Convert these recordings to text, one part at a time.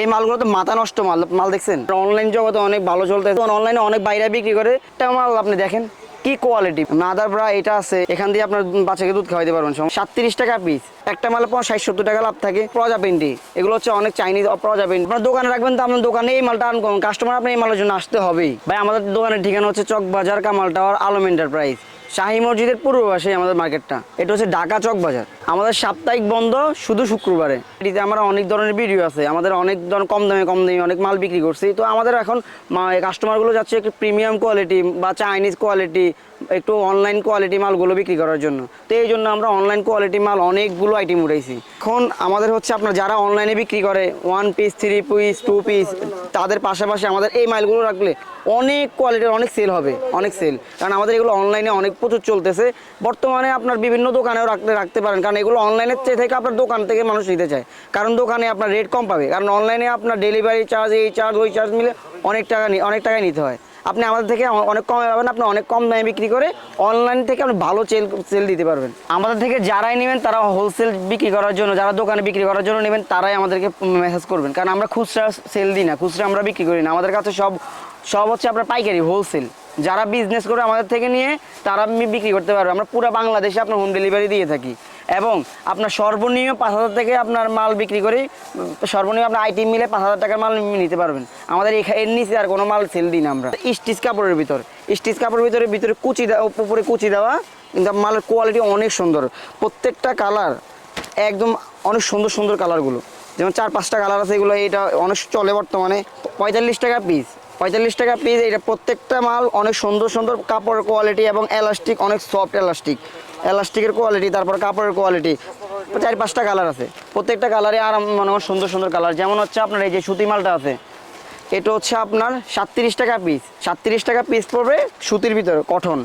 এই মালগুলো তো মাথা নষ্ট মাল মাল দেখছেন? অনলাইন জগতে অনেক ভালো চলতে অনলাইনে অনেক বাইরে বিক্রি করে একটা মাল আপনি দেখেন, কি কোয়ালিটি মাদার ব্রা, এটা আছে, এখান দিয়ে আপনার বাচ্চাকে দুধ খাওয়াইতে পারবেন সাতত্রিশ টাকা পিস একটা মালে পর ষাট সত্তর টাকা লাভ থাকে প্রজাপেন্টি এগুলো হচ্ছে অনেক চাইনিজ প্রজাপেন্টি আপনার দোকানে রাখবেন তো, আপনার দোকানে এই মালটা আন করুন কাস্টমার আপনার এই মালের জন্য আসতে হবেই। ভাই, আমাদের দোকানের ঠিকানা হচ্ছে চক বাজার কামাল টাওয়ার আলম এন্টারপ্রাইজ শাহী মসজিদের পূর্ব পাশে আমাদের মার্কেটটা। এটা হচ্ছে ঢাকা চক বাজার। আমাদের সাপ্তাহিক বন্ধ শুধু শুক্রবারে। এটিতে আমরা অনেক ধরনের ভিডিও আছে। আমাদের অনেক ধরনের কম দামে কম দামে অনেক মাল বিক্রি করছি। তো আমাদের এখন কাস্টমারগুলো যাচ্ছে একটু প্রিমিয়াম কোয়ালিটি বা চাইনিজ কোয়ালিটি একটু অনলাইন কোয়ালিটি মালগুলো বিক্রি করার জন্য। তো এই জন্য আমরা অনলাইন কোয়ালিটি মাল অনেকগুলো আইটেম উঠাইছি এখন আমাদের হচ্ছে আপনার যারা অনলাইনে বিক্রি করে one piece three piece two piece তাদের পাশাপাশি আমাদের এই মালগুলো রাখলে অনেক কোয়ালিটির অনেক সেল হবে, অনেক সেল কারণ আমাদের এগুলো অনলাইনে অনেক প্রচুর চলতেছে। বর্তমানে আপনার বিভিন্ন দোকানেও রাখতে রাখতে পারেন। কারণ এগুলো অনলাইনের চেয়ে থেকে আপনার দোকান থেকে মানুষ নিতে চায়। কারণ দোকানে আপনার রেট কম পাবে। কারণ অনলাইনে আপনার ডেলিভারি চার্জ এই চার্জ ওই চার্জ মিলে অনেক টাকা অনেক টাকায় নিতে হয়। আপনি আমাদের থেকে অনেক কমে পাবেন, আপনি অনেক কম দামে বিক্রি করে অনলাইন থেকে আপনি ভালো সেল সেল দিতে পারবেন। আমাদের থেকে যারাই নেবেন তারা হোলসেল বিক্রি করার জন্য, যারা দোকানে বিক্রি করার জন্য নেবেন, তারাই আমাদেরকে মেসেজ করবেন। কারণ আমরা খুচরা সেল দিই না, খুচরা আমরা বিক্রি করি না। আমাদের কাছে সব সব হচ্ছে আপনার পাইকারি হোলসেল যারা বিজনেস করে আমাদের থেকে নিয়ে, তারা বিক্রি করতে পারবে। আমরা পুরো বাংলাদেশে আপনার হোম ডেলিভারি দিয়ে থাকি। এবং আপনার সর্বনিম্ন পাঁচ হাজার থেকে আপনার মাল বিক্রি করে, সর্বনিম্ন আপনার আইটেম মিলে পাঁচ হাজার টাকার মাল নিতে পারবেন। আমাদের এর নিচে আর কোনো মাল সেল দিই না আমরা। স্টিচ কাপড়ের ভিতর। স্টিচ কাপড়ের ভিতরে ভিতরে কুচি দেওয়া উপরে কুচি দেওয়া, কিন্তু মালের কোয়ালিটি অনেক সুন্দর। প্রত্যেকটা কালার একদম অনেক সুন্দর সুন্দর কালারগুলো যেমন চার পাঁচটা কালার আছে এগুলো, এটা অনেক চলে বর্তমানে। পঁয়তাল্লিশ টাকা পিস পঁয়তাল্লিশ টাকা পিস এটা প্রত্যেকটা মাল অনেক সুন্দর সুন্দর কাপড়ের কোয়ালিটি এবং এলাস্টিক অনেক সফট এলাস্টিক এলাস্টিকের কোয়ালিটি, তারপর কাপড়ের কোয়ালিটি, চার পাঁচটা কালার আছে। প্রত্যেকটা কালারে আরাম, মনে সুন্দর সুন্দর কালার। যেমন হচ্ছে আপনার এই যে সুতি মালটা আছে, এটা হচ্ছে আপনার সাতত্রিশ টাকা পিস সাতত্রিশ টাকা পিস পড়বে সুতির ভিতরে কঠন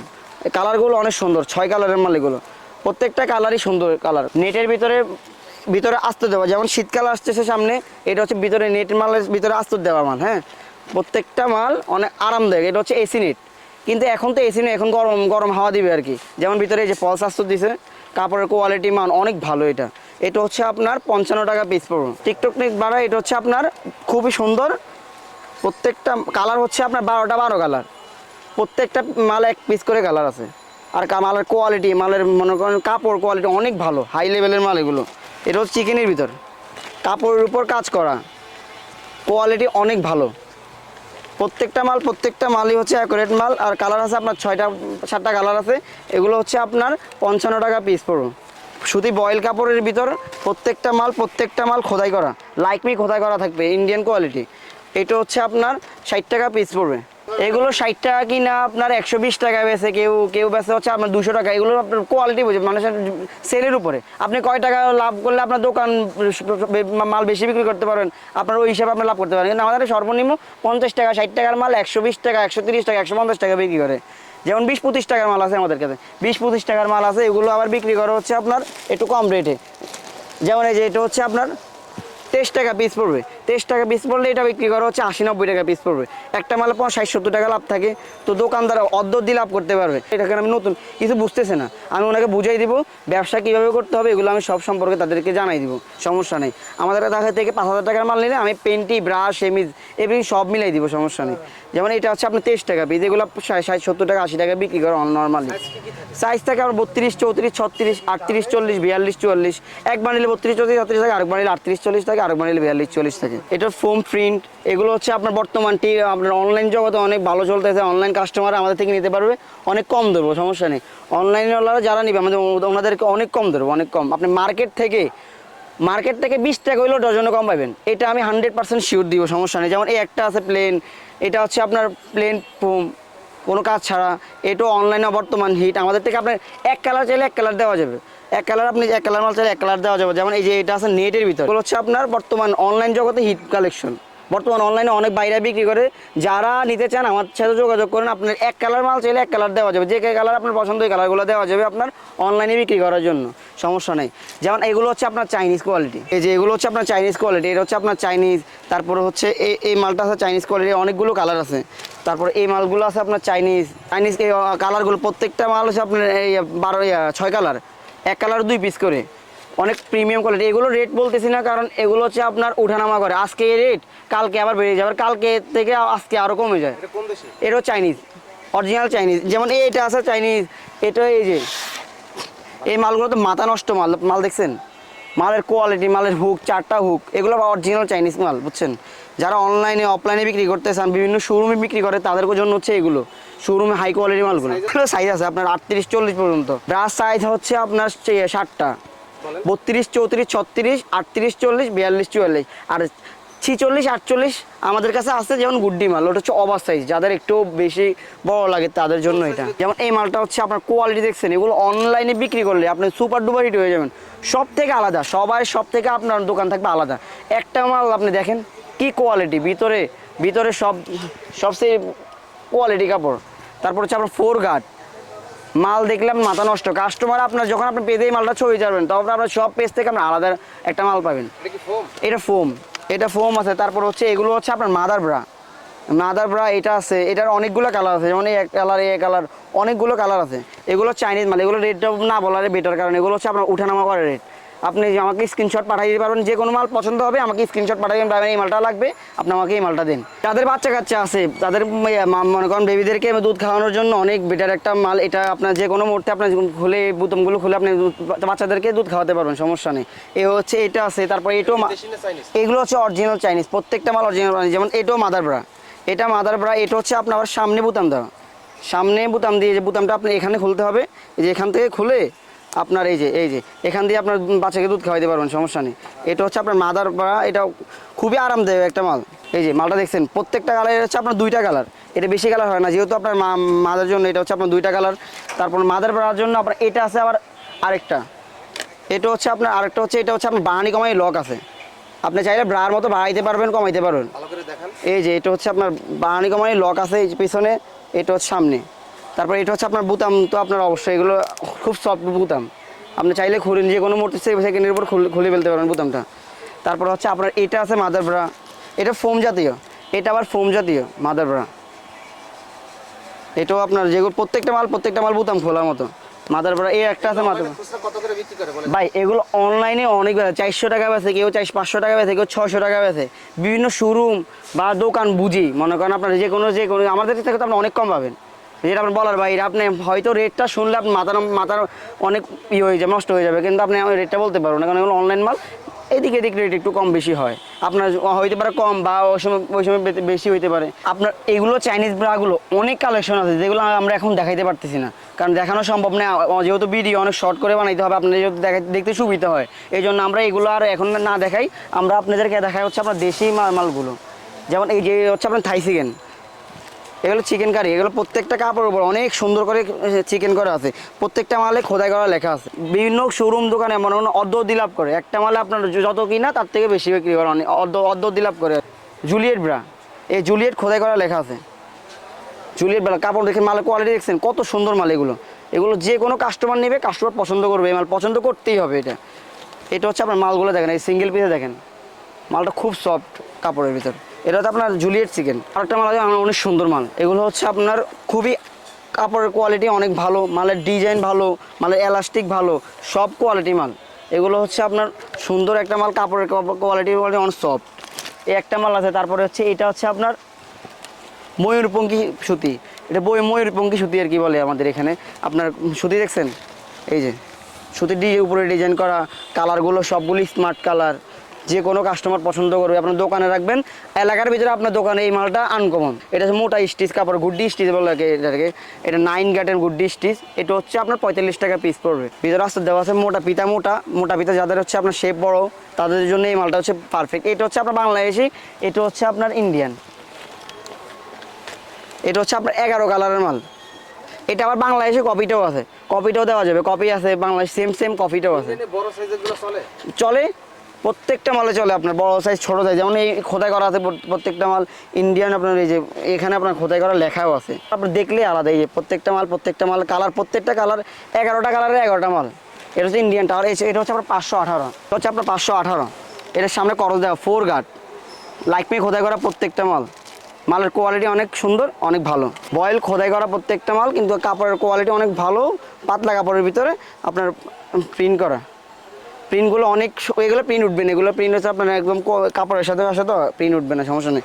কালারগুলো অনেক সুন্দর, ছয় কালারের মাল এগুলো। প্রত্যেকটা কালারই সুন্দর কালার। নেটের ভিতরে ভিতরে আস্তে দেওয়া, যেমন শীতকাল আসতেছে সামনে, এটা হচ্ছে ভিতরে নেট মালের ভিতরে আস্তর দেওয়া মাল হ্যাঁ? প্রত্যেকটা মাল অনেক আরামদায়ক, এটা হচ্ছে এসি নেট। কিন্তু এখন তো এসি নেই, এখন গরম গরম হাওয়া দিবে আর কি। যেমন ভিতরে এই যে পলস আস্তর দিছে, কাপড়ের কোয়ালিটি মান অনেক ভালো এটা। এটা হচ্ছে আপনার পঞ্চান্ন টাকা পিস পড়বে। টিকটক বাড়া, এটা হচ্ছে আপনার খুবই সুন্দর। প্রত্যেকটা কালার হচ্ছে আপনার বারোটা বারো কালার প্রত্যেকটা মাল এক পিস করে কালার আছে। আর মালের কোয়ালিটি মালের মনে করেন কাপড় কোয়ালিটি অনেক ভালো হাই লেভেলের মাল এগুলো। এটা হচ্ছে চিকেনের ভিতর। কাপড়ের উপর কাজ করা। কোয়ালিটি অনেক ভালো। প্রত্যেকটা মাল, প্রত্যেকটা মালই হচ্ছে অ্যাকুরেট মাল, আর কালার আছে আপনার ছয়টা, সাতটা কালার আছে। এগুলো হচ্ছে আপনার পঞ্চান্ন টাকা পিস পড়বে। শুধু বয়েল কাপড়ের ভিতর প্রত্যেকটা মাল প্রত্যেকটা মাল খোদাই করা। লাইকমি খোদাই করা থাকবে ইন্ডিয়ান কোয়ালিটি এটা হচ্ছে আপনার ষাট টাকা পিস পড়বে। এগুলো ষাট টাকা কিনা, আপনার একশো বিশ টাকা বেছে কেউ কেউ বেছে হচ্ছে আপনার দুশো টাকা। এগুলো আপনার কোয়ালিটি বুঝে, মানুষের সেলের উপরে। আপনি কয় টাকা লাভ করলে আপনার দোকান মাল বেশি বিক্রি করতে পারবেন, আপনার ওই হিসাবে আপনি লাভ করতে পারেন কিন্তু আমাদের সর্বনিম্ন পঞ্চাশ টাকা, ষাট টাকার মাল, একশো বিশ টাকা, একশো তিরিশ টাকা, একশো পঞ্চাশ টাকা বিক্রি করে। যেমন বিশ পঁচিশ টাকার মাল আছে আমাদের কাছে। বিশ পঁচিশ টাকার মাল আছে, এগুলো আবার বিক্রি করা হচ্ছে আপনার একটু কম রেটে যেমন এই যে এটা হচ্ছে আপনার তেইশ টাকা পিস পড়বে। তেইশ টাকা পিস পড়লে এটা বিক্রি করা হচ্ছে আশি নব্বই টাকা পিস পড়বে। একটা মালে পর ষাট সত্তর টাকা লাভ থাকে। তো দোকানদার অর্ধ দিয়ে লাভ করতে পারবে। এটাকে আমি নতুন? কিছু বুঝতেছে না। আমি ওনাকে বুঝাই দিব, ব্যবসা কীভাবে করতে হবে এগুলো আমি সব সম্পর্কে তাদেরকে জানাই দিব। সমস্যা নেই। আমাদের কাছে থেকে পাঁচ হাজার টাকার মাল নিলে আমি পেন্টি, ব্রাশ এমিজ এভরিথিং সব মিলাই দিব, সমস্যা নেই। যেমন এটা হচ্ছে আপনার তেইশ টাকা পিস এগুলো ষাট সত্তর টাকা, আশি টাকা বিক্রি করে নর্মালি সাইজ থাকে আমার বত্রিশ, চৌত্রিশ, ছত্রিশ, আটত্রিশ, চল্লিশ, বিয়াল্লিশ, চুয়াল্লিশ। এক বানিলে বত্রিশ, চৌত্রিশ ছত্রিশ থাকে, আরেক বানিলে আটত্রিশ, চল্লিশ থাকে, আরেক বানিলে বিয়াল্লিশ, চল্লিশ থাকে। এটা ফোম প্রিন্ট, এগুলো হচ্ছে আপনার বর্তমান টি আপনার অনলাইন জগতে অনেক ভালো চলতেছে অনলাইন কাস্টমার আমাদের থেকে নিতে পারবে, অনেক কম ধরবো, সমস্যা নেই। অনলাইনওয়ালারা যারা নিবে, আমাদের ওনাদেরকে অনেক কম ধরবো, অনেক কম। আপনি মার্কেট থেকে মার্কেট থেকে বিশ টাকা হইলেও ডজনে কম পাবেন এটা আমি হান্ড্রেড পার্সেন্ট শিওর দিব, সমস্যা নেই। যেমন এই একটা আছে প্লেন এটা হচ্ছে আপনার প্লেন ফোম, কোনো কাজ ছাড়া। এটাও অনলাইনে বর্তমান হিট আমাদের থেকে আপনার এক কালার চাইলে এক কালার দেওয়া যাবে। এক কালার আপনি এক কালার মাল চাইলে এক কালার দেওয়া যাবে। যেমন এই যে এটা আছে নেটের ভিতর। এগুলো হচ্ছে আপনার বর্তমান অনলাইন জগতে হিট কালেকশন বর্তমান অনলাইনে অনেক বাইরে বিক্রি করে। যারা নিতে চান, আমার সাথে যোগাযোগ করেন। আপনার এক কালার মাল চাইলে এক কালার দেওয়া যাবে। যে কালার আপনার পছন্দ ওই কালারগুলো দেওয়া যাবে আপনার অনলাইনে বিক্রি করার জন্য। সমস্যা নেই। যেমন এগুলো হচ্ছে আপনার চাইনিজ কোয়ালিটি এই যে এগুলো হচ্ছে আপনার চাইনিজ কোয়ালিটি এটা হচ্ছে আপনার চাইনিজ তারপরে হচ্ছে এই এই মালটা আছে চাইনিজ কোয়ালিটি অনেকগুলো কালার আছে। তারপরে এই মালগুলো আছে আপনার চাইনিজ চাইনিজ কালারগুলো প্রত্যেকটা মাল হচ্ছে আপনার এই, বারো ছয় কালার এক কালার দুই পিস করে। অনেক প্রিমিয়াম কোয়ালিটি এগুলো রেট বলতেছি না কারণ এগুলো হচ্ছে আপনার উঠানামা করে। আজকে এই রেট কালকে আবার বেড়ে যাবে। আর কালকে থেকে আজকে আরও কমে যায়। এটা এটাও চাইনিজ অরিজিনাল চাইনিজ যেমন এই এটা আছে চাইনিজ এটা এই যে এই মালগুলো তো মাথা নষ্ট মাল। মাল দেখছেন? মালের কোয়ালিটি মালের হুক চারটা হুক এগুলো অরিজিনাল চাইনিজ মাল বুঝছেন? যারা অনলাইনে অফলাইনে বিক্রি করতে চান বিভিন্ন শোরুমে বিক্রি করে তাদের জন্য হচ্ছে এগুলো। শোরুমে হাই কোয়ালিটি মালগুলো। এগুলো সাইজ আছে আপনার আটত্রিশ চল্লিশ পর্যন্ত। ব্রাশ সাইজ হচ্ছে আপনার ষাটটা। বত্রিশ চৌত্রিশ ছত্রিশ আটত্রিশ চল্লিশ বিয়াল্লিশ চুয়াল্লিশ। আর ছিচল্লিশ আটচল্লিশ আমাদের কাছে আছে যেমন গুড্ডি মাল। ওটা হচ্ছে ওভার সাইজ যাদের একটু বেশি বড় লাগে তাদের জন্য এটা। যেমন এই মালটা হচ্ছে আপনার কোয়ালিটি দেখছেন এগুলো অনলাইনে বিক্রি করলে আপনি সুপার ডুপার হিট হয়ে যাবেন। সব থেকে আলাদা সবাই সব থেকে আপনার দোকান থাকবে আলাদা। একটা মাল আপনি দেখেন কি কোয়ালিটি ভিতরে ভিতরে সব সবচেয়ে কোয়ালিটি কাপড়। তারপর হচ্ছে আপনার ফোর গার্ড মাল দেখলাম মাথা নষ্ট। কাস্টমার আপনার যখন আপনি পেজেই মালটা ছবি যাবেন তখন আপনার সব পেজ থেকে আপনার আলাদা একটা মাল পাবেন। এটা ফোম এটা ফোম আছে। তারপর হচ্ছে এগুলো হচ্ছে আপনার মাদার ব্রা মাদার ব্রা এটা আছে। এটার অনেকগুলো কালার আছে। যেমন এক কালার এই কালার অনেকগুলো কালার আছে। এগুলো চাইনিজ মাল। এগুলো রেটটা না বলারে বেটার কারণ এগুলো হচ্ছে আপনার উঠানামা করে রেট আপনি যে আমাকে স্ক্রিনশট পাঠিয়ে দিতে পারবেন যে কোনো মাল পছন্দ হবে আমাকে স্ক্রিনশট পাঠিয়ে দিন ভাই এই মালটা লাগবে আপনি আমাকে এই মালটা দিন। যাদের বাচ্চা কাচ্চা আছে তাদের মনে করেন বেবিদেরকে দুধ খাওয়ানোর জন্য অনেক বেটার একটা মাল এটা আপনার যে কোনো মুহূর্তে আপনার খুলে বুতমগুলো খুলে আপনি বাচ্চাদেরকে দুধ খাওয়াতে পারবেন সমস্যা নেই। এ হচ্ছে এটা আছে তারপর এটাও এগুলো হচ্ছে অরিজিনাল চাইনিজ প্রত্যেকটা মাল অরিজিনাল যেমন এটাও মাদার ব্রা এটা মাদার ব্রা এটা হচ্ছে আপনার সামনে বুতাম দেওয়া। সামনে বুতাম দিয়ে যে বুতামটা আপনি এখানে খুলতে হবে যে এখান থেকে খুলে আপনার এই যে এই যে এখান দিয়ে আপনার বাচ্চাকে দুধ খাওয়াইতে পারবেন সমস্যা নেই। এটা হচ্ছে আপনার মাদার ব্রা এটা খুবই আরামদায়ক একটা মাল। এই যে মালটা দেখছেন প্রত্যেকটা কালার হচ্ছে আপনার দুইটা কালার এটা বেশি কালার হয় না যেহেতু আপনার মাদার জন্য এটা হচ্ছে আপনার দুইটা কালার তারপর মাদার ব্রার জন্য আপনার এটা আছে আবার আরেকটা। এটা হচ্ছে আপনার আরেকটা হচ্ছে এটা হচ্ছে আপনার বাহানি কমাই লক আছে। আপনি চাইলে ব্রার মতো বাড়াইতে পারবেন কমাইতে পারবেন। এই যে এটা হচ্ছে আপনার বাহানি কমাই লক আছে এই পিছনে এটা হচ্ছে সামনে। তারপর এটা হচ্ছে আপনার বুতাম, তো আপনার অবশ্যই এগুলো খুব সফট বুতাম। আপনি চাইলে খুলে যে কোনো মুহূর্তে সেকেন্ডের উপর খুলে ফেলতে পারবেন বুতামটা। তারপর হচ্ছে আপনার এটা আছে মাদার ব্রা এটা ফোম জাতীয়। এটা আবার ফোম জাতীয় মাদার ব্রা এটাও আপনার যেগুলো প্রত্যেকটা মাল প্রত্যেকটা মাল বুতাম খোলার মতো। মাদার ব্রা এই একটা আছে মাদার ভাই, এগুলো অনলাইনে অনেক বেড়ে চারশো টাকা বেছে কেউ চারশো পাঁচশো টাকা বেছে কেউ ছশো টাকা বেছে বিভিন্ন শোরুম বা দোকান বুঝি। মনে করেন আপনার যে কোনো যে কোনো আমাদের থেকে তো আপনি অনেক কম পাবেন। যেটা আপনার বলার বাইরে, আপনি হয়তো রেটটা শুনলে আপনি মাথার মাথার অনেক ই হয়ে যাবে নষ্ট হয়ে যাবে, কিন্তু আপনি রেটটা বলতে পারব না, কারণ এগুলো অনলাইন মাল, এদিকে এদিক রেট একটু কম বেশি হয়। আপনার হইতে পারে কম বা ওই সময় ওই সময় বেশি হইতে পারে। আপনার এগুলো চাইনিজ ব্রাগুলো অনেক কালেকশন আছে, যেগুলো আমরা এখন দেখাইতে পারতেছি না, কারণ দেখানো সম্ভব না যেহেতু ভিডিও অনেক শর্ট করে বানাইতে হবে, আপনাদের যেহেতু দেখা- দেখতে সুবিধা হয় এই জন্য আমরা এগুলো আর এখন না দেখাই, আমরা আপনাদেরকে দেখাই হচ্ছে আপনার দেশি মাল মালগুলো। যেমন এই যে হচ্ছে আপনার থাই চিকেন এগুলো চিকেন কারি এগুলো প্রত্যেকটা কাপড়ের উপর অনেক সুন্দর করে চিকেন করা আছে। প্রত্যেকটা মালে খোদাই করা লেখা আছে। বিভিন্ন শোরুম দোকানে মনে হয় অর্ধ দিলাপ করে। একটা মালে আপনার যত কিনা, তার থেকে বেশি বিক্রি করে অনেক অর্ধ অর্ধ দিলাপ করে। জুলিয়েট ব্রা এই জুলিয়েট খোদাই করা লেখা আছে। জুলিয়েট ব্রা কাপড় দেখে মালের কোয়ালিটি দেখছেন, কত সুন্দর মাল এগুলো। এগুলো যে কোনো কাস্টমার নেবে কাস্টমার পছন্দ করবে, এই মাল পছন্দ করতেই হবে এটা। এটা হচ্ছে আপনার মালগুলো দেখেন, এই সিঙ্গেল পিসে দেখেন। মালটা খুব সফট কাপড়ের ভিতর। এটা আপনার জুলিয়েট চিকেন। আরেকটা মাল আছে অনেক সুন্দর মাল। এগুলো হচ্ছে আপনার খুবই কাপড়ের কোয়ালিটি অনেক ভালো, মালের ডিজাইন ভালো, মালের এলাস্টিক ভালো, সব কোয়ালিটি মাল। এগুলো হচ্ছে আপনার সুন্দর একটা মাল, কাপড়ের কোয়ালিটি অনেক সফট এই একটা মাল আছে, তারপরে হচ্ছে এটা হচ্ছে আপনার ময়ূরপঙ্খী সুতি। এটা বই ময়ূরপঙ্খী সুতি আর কি বলে আমাদের এখানে। আপনার সুতি দেখছেন? এই যে, সুতির উপরে ডিজাইন করা কালারগুলো সবগুলি স্মার্ট কালার যে কোনো কাস্টমার পছন্দ করবে আপনার দোকানে রাখবেন। এলাকার ভিতরে আপনার দোকানে এই মালটা আনকমন এটা হচ্ছে মোটা স্টিচ কাপড় গুড্ডি স্টিচ বলে এটাকে এটা নাইন গাটের গুড্ডি স্টিচ এটা হচ্ছে আপনার পঁয়তাল্লিশ টাকা পিস পড়বে। ভিতরে রাস্তা দেওয়া আছে মোটা পিতা মোটা। মোটা পিতা যাদের হচ্ছে আপনার শেপ বড় তাদের জন্য এই মালটা হচ্ছে পারফেক্ট এটা হচ্ছে আপনার বাংলাদেশি এটা হচ্ছে আপনার ইন্ডিয়ান এটা হচ্ছে আপনার এগারো কালারের মাল। এটা আবার বাংলাদেশে কপিটাও আছে। কপিটাও দেওয়া যাবে। কপি আছে বাংলাদেশ সেম সেম কপিটাও আছে। চলে। প্রত্যেকটা মালে চলে আপনার, বড় সাইজ ছোট সাইজ যেমন এই খোদাই করা আছে প্রত্যেকটা মাল ইন্ডিয়ান আপনার এই যে, এখানে আপনার খোদাই করা লেখাও আছে। আপনার দেখলে আলাদা, এই যে প্রত্যেকটা মাল প্রত্যেকটা মাল, কালার, প্রত্যেকটা কালার, এগারোটা কালারের এগারোটা মাল। এটা হচ্ছে ইন্ডিয়ান টাওয়ার এটা হচ্ছে আপনার পাঁচশো আঠারো, এটা হচ্ছে আপনার পাঁচশো আঠারো। এটার সামনে করজ দেওয়া ফোর গার্ড লাইকমে খোদাই করা প্রত্যেকটা মাল। মালের কোয়ালিটি অনেক সুন্দর, অনেক ভালো। বয়েল খোদাই করা প্রত্যেকটা মাল, কিন্তু কাপড়ের কোয়ালিটি অনেক ভালো, পাতলা কাপড়ের ভিতরে আপনার প্রিন্ট করা। প্রিন্টগুলো অনেক এগুলো প্রিন্ট উঠবে না, এগুলো প্রিন্ট হচ্ছে আপনার একদম কাপড়ের সাথে আসে তো প্রিন্ট উঠবে না, সমস্যা নেই।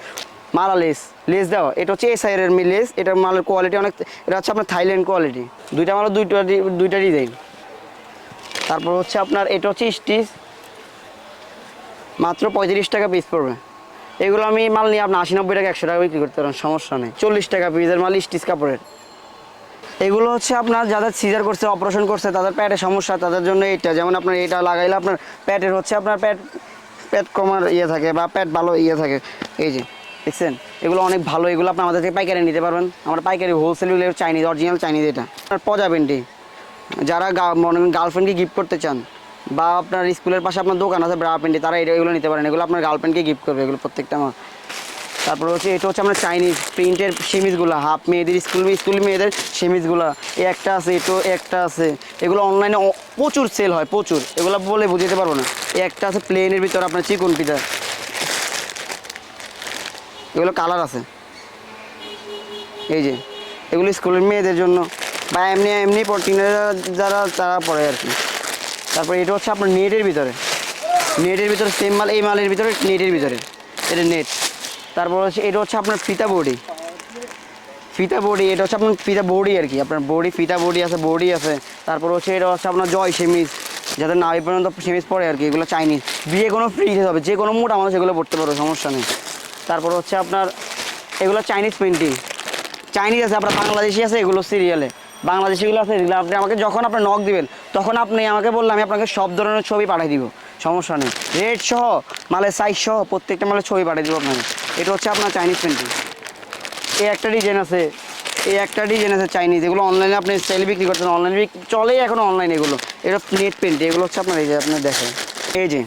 মালা লেস লেস দেওয়া এটা হচ্ছে এস আইয়ের মি, লেস, এটার মালের কোয়ালিটি অনেক, এটা হচ্ছে আপনার থাইল্যান্ড কোয়ালিটি দুইটা মালের দুইটা দুইটা ডিজাইন তারপর হচ্ছে আপনার, এটা হচ্ছে স্টিচ। মাত্র পঁয়ত্রিশ টাকা পিস পড়বে। এগুলো আমি মাল নিয়ে আপনার আশি নব্বই টাকা, একশো টাকা বিক্রি করতে পারেন, সমস্যা নেই। চল্লিশ টাকা পিসের মাল স্টিচ কাপড়ের। এগুলো হচ্ছে আপনার যাদের সিজার করছে অপারেশন করছে, তাদের প্যাটের সমস্যা, তাদের জন্য এইটা। যেমন আপনার এটা লাগাইলে আপনার প্যাটের হচ্ছে আপনার প্যাট প্যাট কমার ইয়ে থাকে বা প্যাট ভালো ইয়ে থাকে। এই যে, দেখছেন? এগুলো অনেক ভালো, এগুলো আপনি আমাদের থেকে পাইকারি নিতে পারবেন। আমরা পাইকারি হোলসেল চাইনিজ অরিজিনাল চাইনিজ এটা। আপনার পজা পজাবেন্টি যারা মনে গার্লফ্রেন্ডকে গিফট করতে চান, বা আপনার স্কুলের পাশে আপনার দোকান আছে ব্রা প্যান্টি তারা এগুলো নিতে পারেন। এগুলো আপনার গার্লফ্রেন্ডকে গিফট করবে, এগুলো প্রত্যেকটা আমার তারপর হচ্ছে এটা হচ্ছে আপনার চাইনিজ প্রিন্টের সেমিজগুলো হাফ মেয়েদের স্কুল স্কুল মেয়েদের সেমিজগুলো। এই একটা আছে, এটো একটা আছে। এগুলো অনলাইনে প্রচুর সেল হয়, প্রচুর। এগুলো বলে বুঝতে পারব না। এই একটা আছে প্লেনের ভিতরে আপনার চিকন পিঠা এগুলো কালার আছে। এই যে, এগুলো স্কুলের মেয়েদের জন্য। বা এমনি এমনি টিনেজার যারা, তারা পড়ে আর কি। তারপরে এটা হচ্ছে আপনার নেটের ভিতরে। নেটের ভিতরে সেম মাল, এই মালের ভিতরে নেটের ভিতরে। এটা নেট তারপর হচ্ছে এটা হচ্ছে আপনার ফিতা বডি। ফিতা বডি, এটা হচ্ছে আপনার ফিতা বডি আর কি। আপনার বডি, ফিতা বডি আছে বডি আছে। তারপর হচ্ছে এটা হচ্ছে আপনার জয় সেমিজ যাদের না পর্যন্ত সেমিজ পড়ে আর কি, এগুলো চাইনিজ। বিয়ে কোনো ফ্রি হবে, যে কোনো মোটা মানুষ এগুলো পড়তে পারো সমস্যা নেই। তারপর হচ্ছে আপনার এগুলো চাইনিজ পেন্টিং চাইনিজ আছে, আপনার বাংলাদেশি আছে, এগুলো সিরিয়ালে বাংলাদেশিগুলো আছে, এগুলো আপনি আমাকে যখন আপনি নক দিবেন, তখন আপনি আমাকে বললে আমি আপনাকে সব ধরনের ছবি পাঠিয়ে দিব, সমস্যা নেই। রেট সহ, মালের সাইজ সহ, প্রত্যেকটা মালের ছবি পাঠিয়ে দিব আপনাকে। এটা হচ্ছে আপনার চাইনিজ পেন্টিং এই একটা ডিজাইন আছে এই একটা ডিজাইন আছে চাইনিজ এগুলো অনলাইনে আপনি সেল বিক্রি করছেন অনলাইন বিক্রি চলেই এখন অনলাইন এগুলো। এটা নেট পেন্টিং এগুলো হচ্ছে আপনার এই যে আপনার দেখেন। এই যে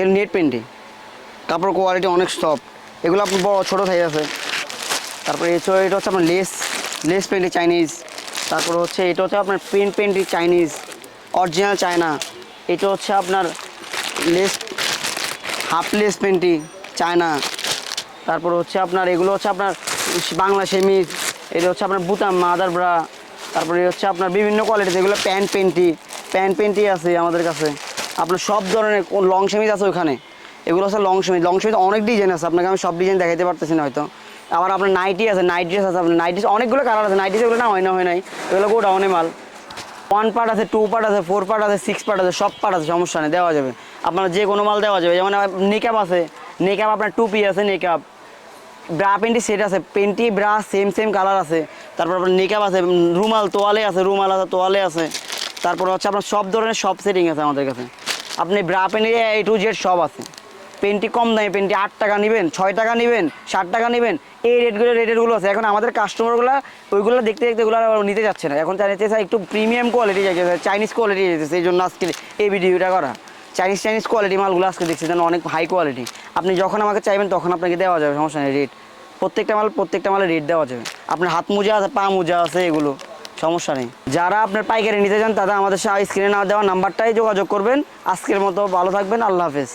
এর নেট পেন্টিং কাপড় কোয়ালিটি অনেক সফট এগুলো আপনার বড়, ছোটো সাইজ আছে। তারপরে এছাড়া এটা হচ্ছে আপনার লেস লেস পেন্টি চাইনিজ তারপর হচ্ছে, এটা হচ্ছে আপনার print panty Chinese original China এটা হচ্ছে আপনার lace half lace panty China. তারপর হচ্ছে আপনার, এগুলো হচ্ছে আপনার বাংলা সেমিজ এটা হচ্ছে আপনার বুতাম মাদার ব্রা, তারপরে হচ্ছে আপনার বিভিন্ন কোয়ালিটির এগুলো প্যান্ট পেন্টি প্যান্ট পেন্টি আছে আমাদের কাছে। আপনার সব ধরনের লং সেমিজ আছে ওখানে। এগুলো হচ্ছে লং সেমিজ লং সেমিজ অনেক ডিজাইন আছে, আপনাকে আমি সব ডিজাইন দেখাতে পারতেছি না হয়তো। আবার আপনার নাইটি আছে নাইট ড্রেস আছে, আপনার নাইট ড্রেস অনেকগুলো কালার আছে নাইট ড্রেস এগুলো না হয় না, হয় নাই। এগুলো গোডাউনে মাল। ওয়ান পার্ট আছে টু পার্ট আছে ফোর পার্ট আছে সিক্স পার্ট আছে, সব পার্ট আছে, সমস্যা নেই, দেওয়া যাবে। আপনার যে কোনো মাল দেওয়া যাবে, যেমন নিকাপ আছে নেকআপ আপনার টুপি আছে নেকআপ ব্রা পেন্টি সেট আছে panty bra same same colour আছে। তারপর আপনার নেকআপ আছে, রুমাল তোয়ালে আছে, রুমাল আছে, তোয়ালে আছে। তারপর হচ্ছে আপনার সব ধরনের সব সেটিং আছে আমাদের কাছে। আপনি bra panty A to Z সব আছে। পেন্টি কম দামে পেন্টি আট টাকা নেবেন, ছয় টাকা নেবেন ষাট টাকা নেবেন, এই রেটগুলো রেটেরগুলো আছে। এখন আমাদের কাস্টমারগুলো ওইগুলো দেখতে দেখতে ওগুলো নিতে যাচ্ছে না। এখন চাইছে একটু প্রিমিয়াম কোয়ালিটি চাইছে চাইনিজ কোয়ালিটি চাইছে সেই জন্য আজকে এই ভিডিওটা করা। চাইনিজ চাইনিজ কোয়ালিটি মালগুলো আজকে দেখছি, যেন অনেক হাই কোয়ালিটি আপনি যখন আমাকে চাইবেন, তখন আপনাকে দেওয়া যাবে, সমস্যা নেই রেট প্রত্যেকটা মাল, প্রত্যেকটা মালের রেট দেওয়া যাবে। আপনার হাত মোজা আছে, পা মোজা আছে, এগুলো, সমস্যা নেই। যারা আপনার পাইকারি নিতে চান তাদের আমাদের স্ক্রিনে না দেওয়া নাম্বারটাই যোগাযোগ করবেন। আজকের মতো ভালো থাকবেন, আল্লাহ হাফেজ।